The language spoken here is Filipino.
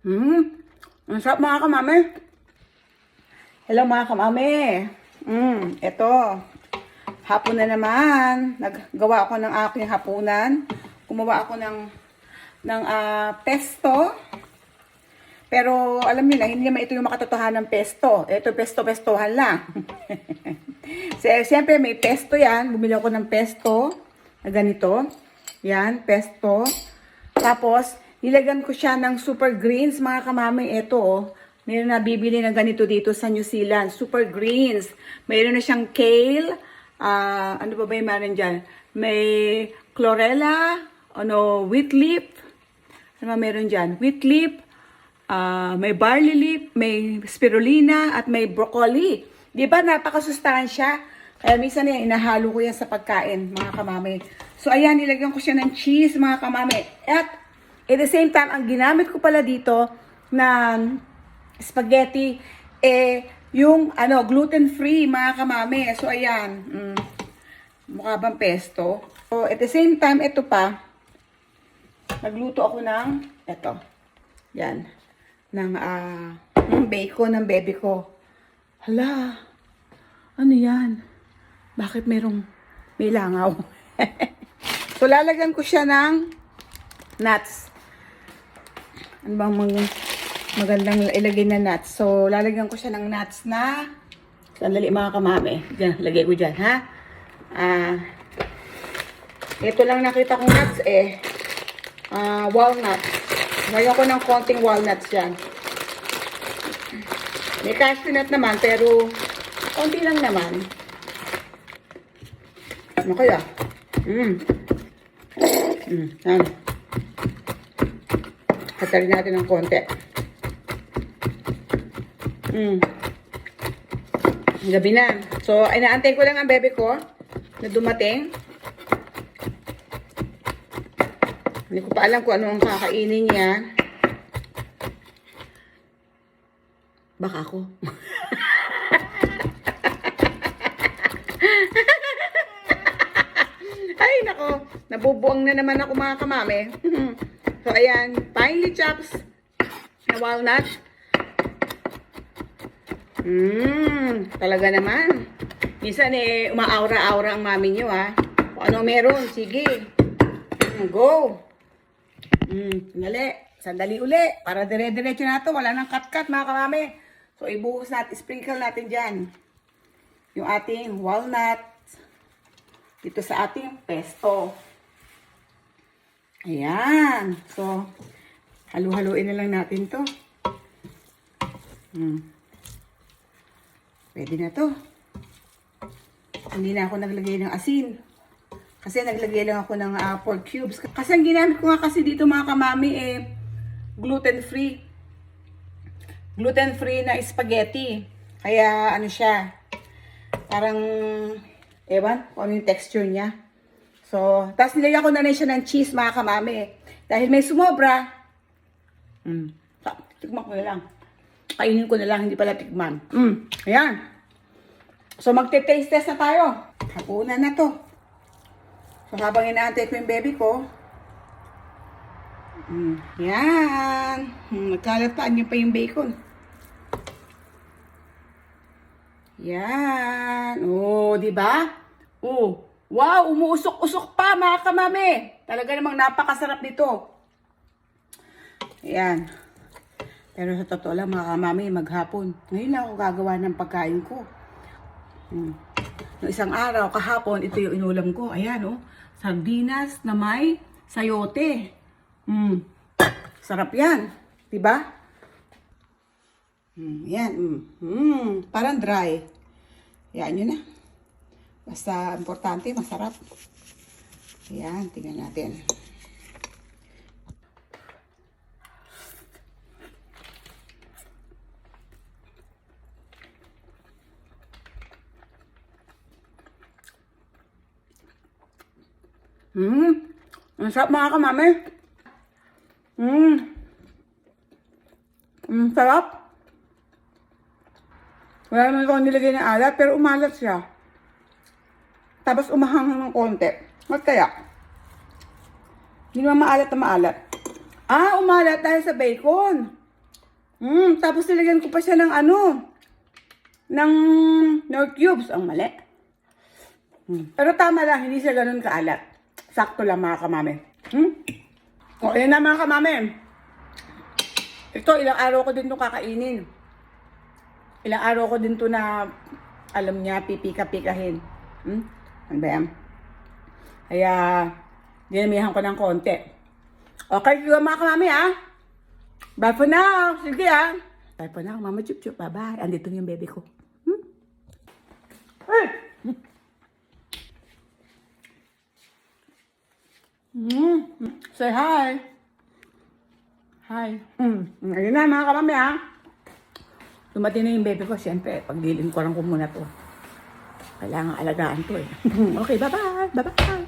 Hmm. Ang sarap mga kamami. Hello mga kamami. Hmm. Ito. Hapon na naman. Naggawa ako ng aking hapunan. Gumawa ako ng ng ah, pesto. Pero alam niyo na, hindi naman ito yung makatotohanan ng pesto. Ito pesto-pestohan lang. so, siyempre may pesto yan. Bumili ako ng pesto na ganito. Yan, pesto. Tapos, nilagyan ko siya ng super greens, mga kamami. Ito, oh. Meron na bibili ng ganito dito sa New Zealand. Super greens. Mayroon na siyang kale. Ah, ano ba ba yung meron dyan? May chlorella, ano, wheat leaf. Ano ba meron dyan? Wheat leaf, ah, may barley leaf, may spirulina, at may broccoli. Di ba napakasustansya? Kaya minsan yan, inahalo ko yan sa pagkain, mga kamami. So, ayan, nilagyan ko siya ng cheese, mga kamami. At, at the same time, ang ginamit ko pala dito na spaghetti, eh, yung, ano, gluten-free, mga kamami. So, ayan, mm, mukha bang pesto. So, at the same time, ito pa, nagluto ako ng, eto, yan, ng, ah, ng bacon ng baby ko. Hala, ano yan? Bakit merong may langaw? so, lalagyan ko siya ng nuts. Ano bang mag magandang ilagay na nuts? So, lalagyan ko siya ng nuts na sandali mga kamami. Diyan, lagay ko dyan, ha? Ah, ito lang nakita kong nuts eh. Ah, walnuts. Lagyan ko ng konting walnuts yan. May cashew nut naman, pero konti lang naman. Ano kaya? Mm. Mm, yan. Hatarin natin ng konti. Mm. Gabi na. So, inaantay ko lang ang bebe ko na dumating. Hindi ko pa alam kung ano ang kakainin niya. Baka ako. Ay, nako. Nabubuang na naman ako mga kamami. so, ayan. Finely chops na walnut. Mmm, talaga naman. Minsan eh, umaaura-aura ang mami niyo ha. Kung ano meron, sige. Mm, Go. Mm, sandali. Sandali uli. Para dire-diretso na to. Wala nang cut-cut mga kamami. So, ibuhos natin, sprinkle natin dyan. Yung ating walnut. Dito sa ating pesto. Ayan. So, halu-haluin na lang natin to. Hmm. Pwede na to. Hindi na ako naglagay ng asin. Kasi naglagay lang ako ng ah, pork cubes. Kasi ang ginamit ko nga kasi dito mga kamami eh, gluten-free. Gluten-free na spaghetti. Kaya ano siya, parang, ewan, kung ano yung texture niya. So, tapos nilagyan ko na rin siya ng cheese mga kamami. Dahil may sumobra, mm, sa- tikman ko na lang. Kainin ko na lang, hindi pala tikman. Mm, ayan. So, magte-taste test na tayo. Hapunan na to. So, habang inaantay ko yung baby ko, mm, yan. Mm, nagkalataan niyo pa yung bacon. Yan. Oh, di ba? Oh, wow, umuusok-usok pa mga kamami. Talaga namang napakasarap nito. Yan. Pero sa totoo lang mga kamami, maghapon. Ngayon lang ako gagawa ng pagkain ko. Hmm. Noong isang araw, kahapon, ito yung inulam ko. Ayan, oh. Sardinas na may sayote. Mm. Sarap yan. Diba? Mm, yan. Mm. Mm. Parang dry. Yan yun na. Basta importante, masarap. Ayan, tingnan natin. Hmm. Ang sarap mga kamami. Hmm. Hmm, sarap. Wala naman ako nilagay ng alat, pero umalat siya. Tapos umahang ng konti. Ba't kaya? Hindi naman maalat na maalat. Ah, umalat dahil sa bacon. Mm, tapos nilagyan ko pa siya ng ano, ng North Cubes. Ang mali. Mm. Pero tama lang, hindi siya ganun kaalat. Sakto lang mga kamame. Hmm? O, ayan na mga kamame. Ito, ilang araw ko din ito kakainin. Ilang araw ko din to na alam niya, pipika-pikahin. Hmm? Ano ba yan? Kaya, dinamihan ko ng konti. Okay, sige mga kamami ha. Bye for now. Sige ha. Bye for now, mama chup chup. Bye-bye. Andito na yung baby ko. Hmm? Hey! Hmm. Say hi. Hi. Hmm. Ayun na mga kamami ha. Dumating na yung baby ko. Siyempre, pagdilim ko lang ko muna to. Kailangan alagaan to eh. okay, bye-bye. Bye-bye.